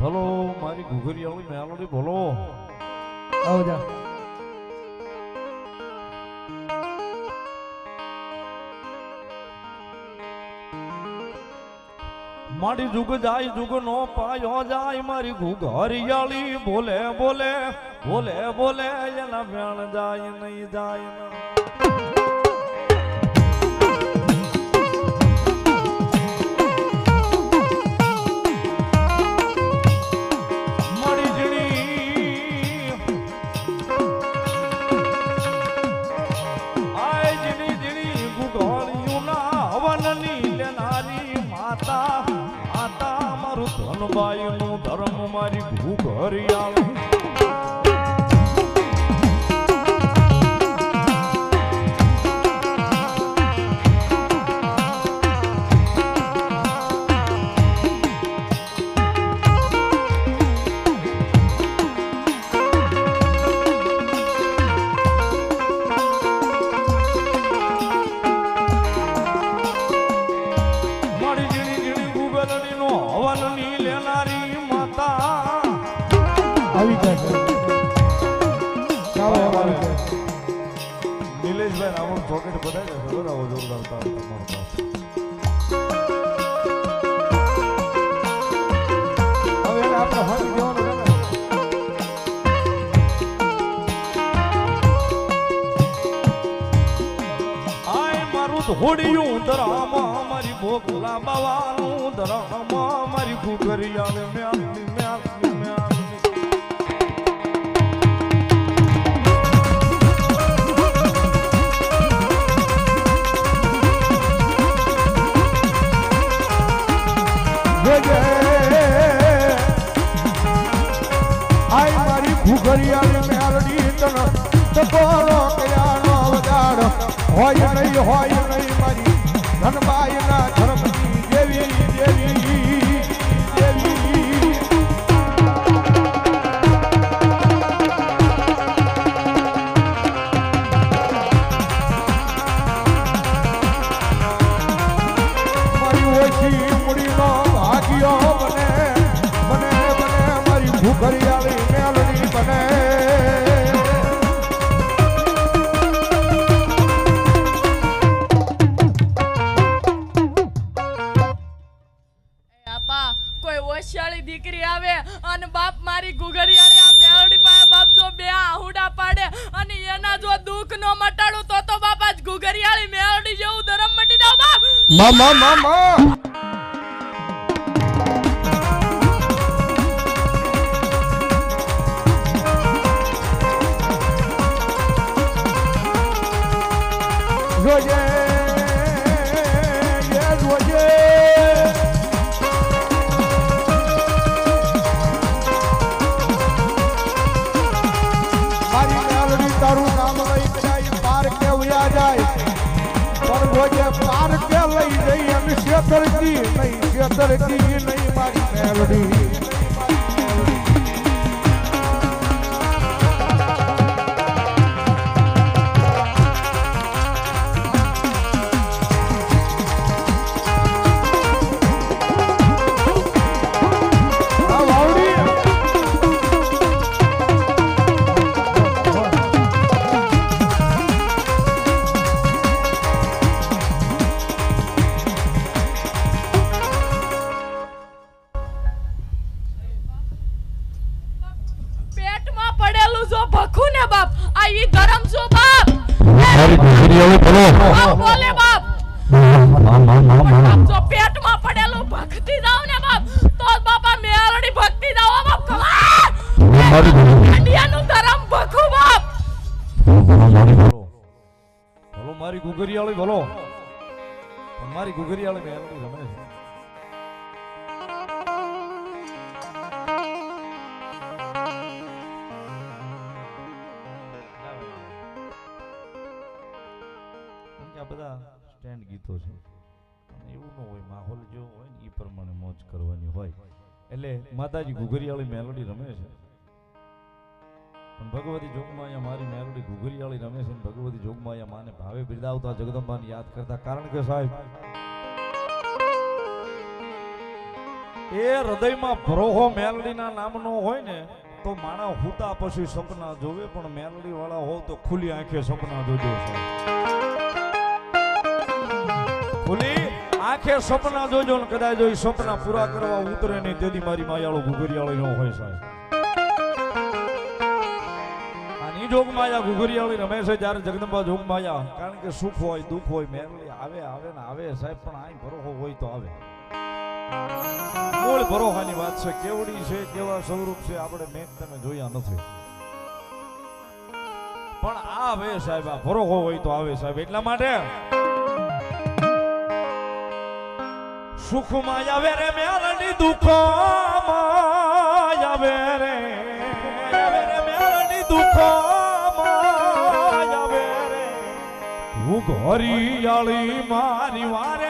ભલો મારી ઘુઘરિયાળી મેલોડી બોલો આવો જા મારી જુગ જાય જુગ નો પાયો જાય મારી ઘુઘરિયાળી બોલે બોલે બોલે બોલે એના વેણ જાય નહીં જાય ના. આવી જાય. આવી નિલેશભાઈ રાવણ પોકેટ બધાય છે ખબર આવો જોરદાર તાળ તમારો પાસે હવે એને આપણે હોઈ જવાનું છે ને. આય મારું ધોડિયું ધરામાં મારી ભોગલા બાવાનું ધરામાં મારી ઘુઘરિયાળે મ્યાલની મ્યાલની આય મારી ઘુઘરિયાળી મેલડી તન તકોરો કયાનો વગાડ. હોય નહીં હોય નહીં મારી ધનબાઈના ધર્મની મેલડી જેવું ધરમ મટી જાવ બાપ. મા મા મા જોજે. એ રોજે પાર કે લઈ જઈ એમ શેતરજી નહીં શેતરજી નહીં મારી મેલડી. બાપ બોલે બાપ. મા મા મા બાપ. જો પેટમાં પડેલું ભક્તિ જાવ ને બાપ તો બાપા મેલડી ભક્તિ જાવ બાપ કમા મારી અંડિયાનું ધરમ ભખું બાપ. બોલો બોલો. મારી ગુગરિયાળી પણ મારી મેલોડી રમે છે. આ બધા સ્ટેન્ડ ગીતો છે. અને એવું ન હોય, માહોલ જેવો હોય ને એ પ્રમાણે મોજ કરવાની હોય. એટલે માતાજી ઘુઘરીયાળી મેલોડી રમે છે. પણ ભગવતી જોગમાં મારી મેલોડી ઘુઘરીયાળી રમે છે ભગવતી જોગમાં માને ભાવે બિરદાવતા જગદંબાને યાદ કરતા. કારણ કે સાહેબ, એ હૃદયમાં ભરોહો મેલડીના નામનો હોય ને, તો માણા હુતા પછી સપના જોવે, પણ મેલડી વાળા હોવ તો ખુલ્લી આંખે સપના જોજો સાહેબ. ખુલ્લી આંખે સપના જોજો ને કદાચ જો સપના પૂરા કરવા ઉતરે નહીં, તેથી મારી માયાળો ઘુઘરિયાળી ન હોય સાહેબ. આની જોગમાયા ઘુઘરિયાળી રમે છે જ્યારે જગદંબા જોગમાયા કારણ કે સુખ હોય, દુઃખ હોય મેરલી આવે આવે ને આવે સાહેબ, પણ આય ભરોહો હોય તો આવે. મૂળ ભરોહાની વાત છે, કેવડી છે, કેવા સ્વરૂપ છે, આપણે મેં તમે જોયા નથી. પણ આવે સાહેબ, આ ભરોહો હોય તો આવે સાહેબ, એટલા માટે સુખમાં આવે રે મેલડી દુઃખમાં આવે રે. આવે રે મેલડી દુઃખમાં આવે રે. હું ઘોરિયાળી મારી વારે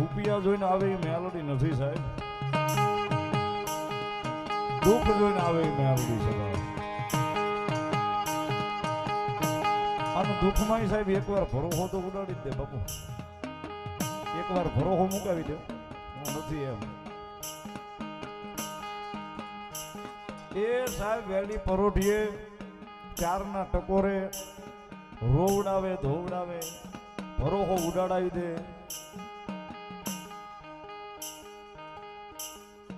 રૂપિયા જોઈને આવે એ મેલોડી નથી સાહેબ. દુઃખ જોઈને આવે એ મેલોડી છે. આનું દુઃખમાં સાહેબ એકવાર ભરોહો તો ઉડાડી જ દે બાપુ. એકવાર ભરોહો મુકાવી દે. નથી એમ. એ સાહેબ વેલી પરોઠીએ ચારના ટકોરે રોવડાવે ધોવડાવે, ભરોહો ઉડાડાવી દે.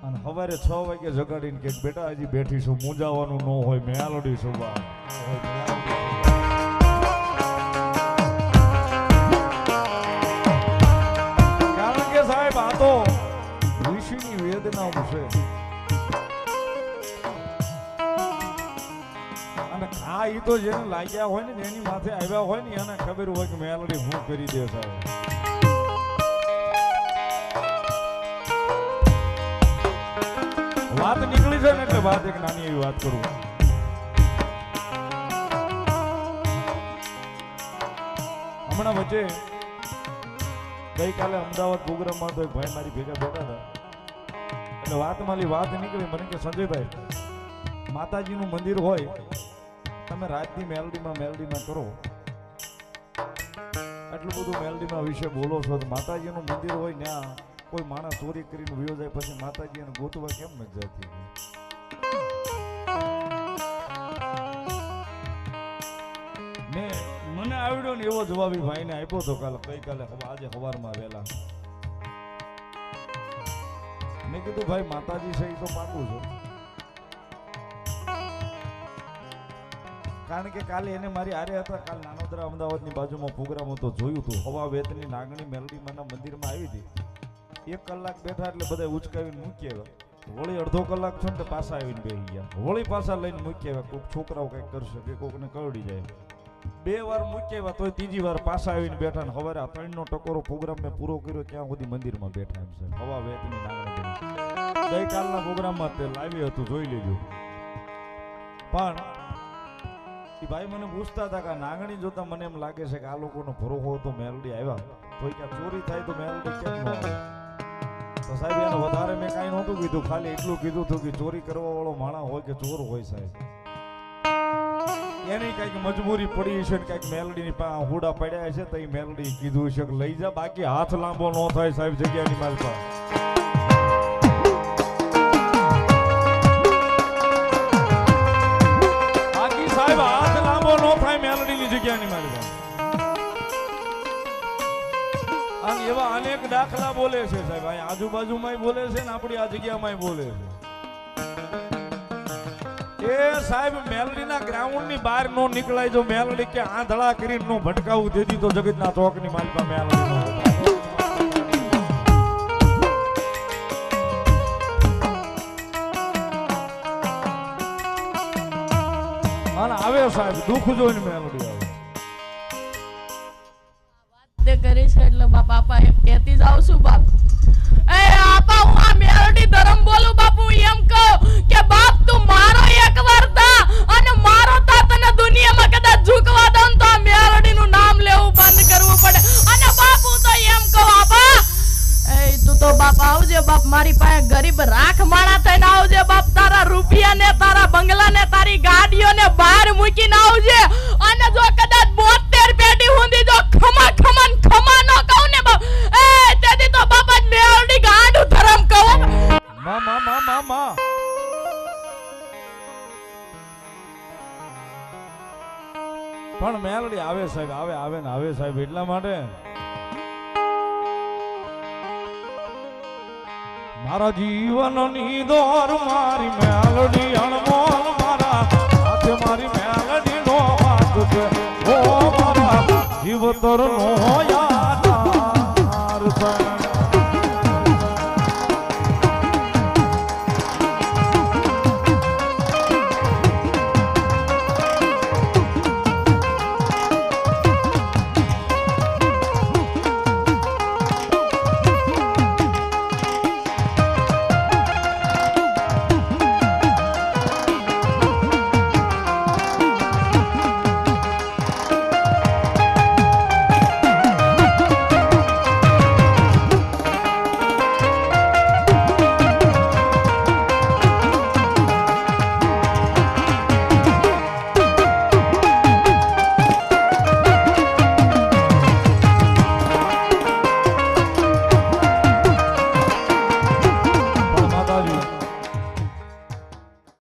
અને સવારે છ વાગે જગાડીને કે, બેટા, હજી બેઠી છું મૂંઝાવાનું ન હોય મેલડી છું બા કારણ કે સાહેબ, આ તો ઋષિની વેદનાઓ છે. અને આ એ તો જેને લાગ્યા હોય ને, એની માથે આવ્યા હોય ને, એને ખબર હોય કે મેલડી હું કરી દે સાહેબ. છે એટલે વાત એક નાની એવી વાત કરું. હમણાં વચ્ચે ગઈકાલે અમદાવાદ પ્રોગ્રામમાં તો એક ભાઈ મારી ભેગા બેઠા હતા. એટલે વાત મારી વાત નીકળી, મને કે સંજયભાઈ, માતાજીનું મંદિર હોય, તમે રાતની મેલડીમાં મેલડીમાં કરો. એટલું બધું મેલડીમાં વિશે બોલો છો માતાજીનું મંદિર હોય ત્યાં કોઈ માણસ ચોરી કરીને વયો જાય પછી માતાજી એને ગોતવા કેમ નથી જતી મેં મને આવડ્યો ને એવો જવાબ ભાઈને આપ્યો હતો કાલે, ગઈકાલે આજે સવારમાં વહેલા. મેં કીધું, ભાઈ, માતાજી છે એ તો માગું છું. કારણ કે કાલે એને મારી આરે હતા, કાલ નાનોદરા અમદાવાદની બાજુમાં પ્રોગ્રામ હતો, જોયું હતું હવા વેતની નાગણી મેલડી માના મંદિરમાં આવી હતી. એક કલાક બેઠા એટલે બધા ઉચકાવીને મૂકી આવ્યા. વળી અડધો કલાક છે ને પાછા આવીને બેસી ગયા. વળી પાછા લઈને મૂકી આવ્યા. કોઈક છોકરાઓ કંઈક કરશે કે કોકને કરડી જાય. બે વાર મૂકી આવ્યા તોય ત્રીજી વાર પાછા આવીને બેઠા ને હવે આ ત્રણનો ટકોરો પ્રોગ્રામ મેં પૂરો કર્યો ત્યાં સુધી મંદિરમાં બેઠા એમ છે. હવા વેતની નાગણી ગઈકાલના પ્રોગ્રામમાં તે લાવી હતું, જોઈ લેજો. પણ એ ભાઈ મને પૂછતા હતા કે નાગણી જોતા મને એમ લાગે છે કે આ લોકોનો ભરોહો હતો, મેલડી આવ્યા. તો ક્યાં ચોરી થાય તો મેલડી કેમ તો સાહેબ, એને વધારે મેં કાંઈ નહોતું કીધું. ખાલી એટલું કીધું હતું કે ચોરી કરવા વાળો માણસ હોય કે ચોર હોય સાહેબ. એની કંઈક મજબૂરી પડી છે કંઈક મેલડીની હુડા પડ્યા છે તો એ મેલડી કીધું છે લઈ જા, બાકી હાથ લાંબો ન થાય સાહેબ જગ્યાની મારી પાસે. એવા અનેક દાખલા બોલે છે સાહેબ. અહીં આજુબાજુમાં બોલે છે ને આપણી આ જગ્યામાં બોલે છે. એ સાહેબ, મેલડીના ગ્રાઉન્ડની બહાર નો નીકળાય જો મેલડી કે આંધળા કરીને નો ભટકાવું દેતી તો જગતના ચોકની માલિકા મેલડી અને આવે સાહેબ, દુઃખ જોઈને મેલડી આવે. મૂકીને આવજે અને જો કદાચ બોતેર પેટી હુંદી જો ખમા ખમા ખમા ન કહું ને એ તેથી તો બાપા જ મેળડી ગાંડું ધરમ કહું. મા મા મા મા મા. પણ મેલડી આવે સાહેબ, આવે આવે ને, આવે સાહેબ, એટલા માટે. મારા જીવનની દોર મારી મેલડી અણમોલ જીવતર નો યાર